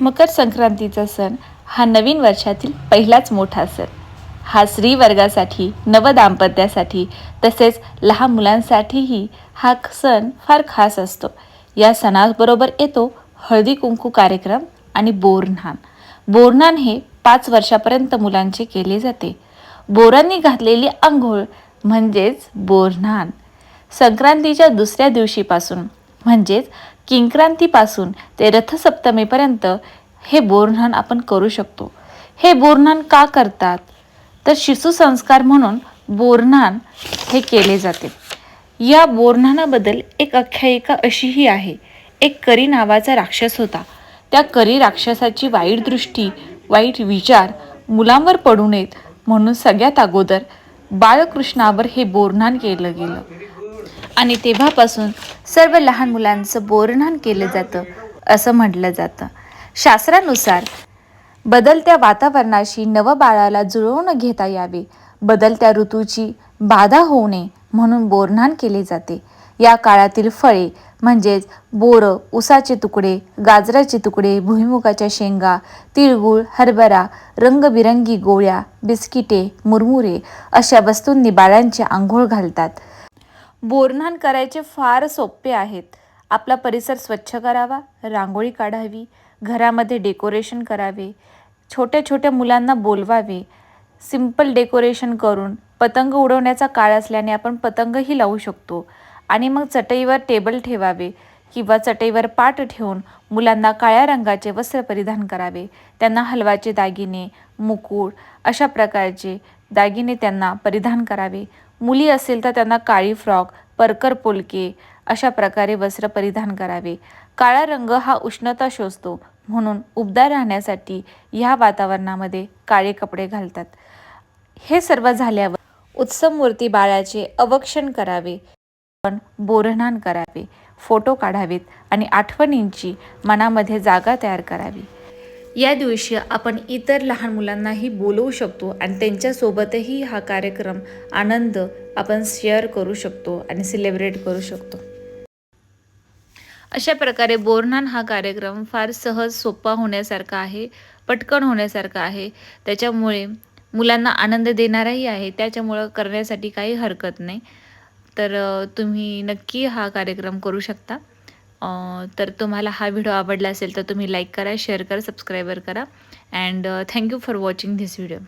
मकर संक्रांतीचा सण हा नवीन वर्षातील पहिलाच मोठा सण. हा स्त्री वर्गासाठी नवदाम्पत्यासाठी तसेच लहान मुलांसाठीही हा सण फार खास असतो. या सणाबरोबर येतो हळदी कुंकू कार्यक्रम आणि बोरन्हान बोरन्हान हे पाच वर्षापर्यंत मुलांचे केले जाते. बोरांनी घातलेली आंघोळ म्हणजेच बोरन्हान संक्रांतीच्या दुसऱ्या दिवशीपासून म्हणजेच किंक्रांतीपासून ते रथसप्तमीपर्यंत हे बोरन्हान आपण करू शकतो. हे बोरन्हान का करतात? तर शिशुसंस्कार म्हणून बोरन्हान हे केले जाते. या बोरन्हानाबद्दल एक आख्यायिका अशीही आहे. एक करी नावाचा राक्षस होता. त्या करी राक्षसाची वाईट दृष्टी वाईट विचार मुलांवर पडू नयेत म्हणून सगळ्यात अगोदर बाळकृष्णावर हे बोरन्हान केलं गेलं. आणि तेव्हापासून सर्व लहान मुलांचं बोरन्हान केलं जातं असं म्हटलं जातं. शास्त्रानुसार बदलत्या वातावरणाशी नवबाळाला जुळवून घेता यावे. बदलत्या ऋतूची बाधा होऊ नये म्हणून बोरन्हान केले जाते. या काळातील फळे म्हणजेच बोरं उसाचे तुकडे गाजराचे तुकडे भुईमुगाच्या शेंगा तिळगुळ हरभरा रंगबिरंगी गोळ्या बिस्किटे मुरमुरे अशा वस्तूंनी बाळांची आंघोळ घालतात. बोरन्हान करायचे फार सोपे आहेत. आपला परिसर स्वच्छ करावा रांगोळी काढावी घरामध्ये डेकोरेशन करावे छोट्या छोट्या मुलांना बोलवावे सिंपल डेकोरेशन करून पतंग उडवण्याचा काळ असल्याने आपण पतंगही लावू शकतो. आणि मग चटईवर टेबल ठेवावे किंवा चटईवर पाट ठेवून मुलांना काळ्या रंगाचे वस्त्र परिधान करावे. त्यांना हलवाचे दागिने मुकुट अशा प्रकारचे दागिने त्यांना परिधान करावे. मुली असेल तर त्यांना काळी फ्रॉक परकर पोलके अशा प्रकारे वस्त्र परिधान करावे. काळा रंग हा उष्णता शोषतो म्हणून उबदार राहण्यासाठी ह्या वातावरणामध्ये काळे कपडे घालतात. हे सर्व झाल्यावर उत्सव मूर्ती बाळाचे अवक्षण करावे. पण बोरणान करावे. फोटो काढावेत आणि आठवणींची मनामध्ये जागा तयार करावी. या दिवशी आपण इतर लहान मुलांनाही बोलवू शकतो आणि त्यांच्यासोबतही हा कार्यक्रम आनंद आपण शेअर करू शकतो आणि सेलिब्रेट करू शकतो. अशा प्रकारे बोरनान हा कार्यक्रम फार सहज सोपा होण्यासारखा आहे पटकन होण्यासारखा आहे. त्याच्यामुळे मुलांना आनंद देणाराही आहे. त्याच्यामुळं करण्यासाठी काही हरकत नाही. तर तुम्ही नक्की हा कार्यक्रम करू शकता. तर तुम्हाला हा व्हिडिओ आवडला असेल तर तुम्ही लाईक करा शेअर करा सबस्क्राईबर करा. And thank you for watching this video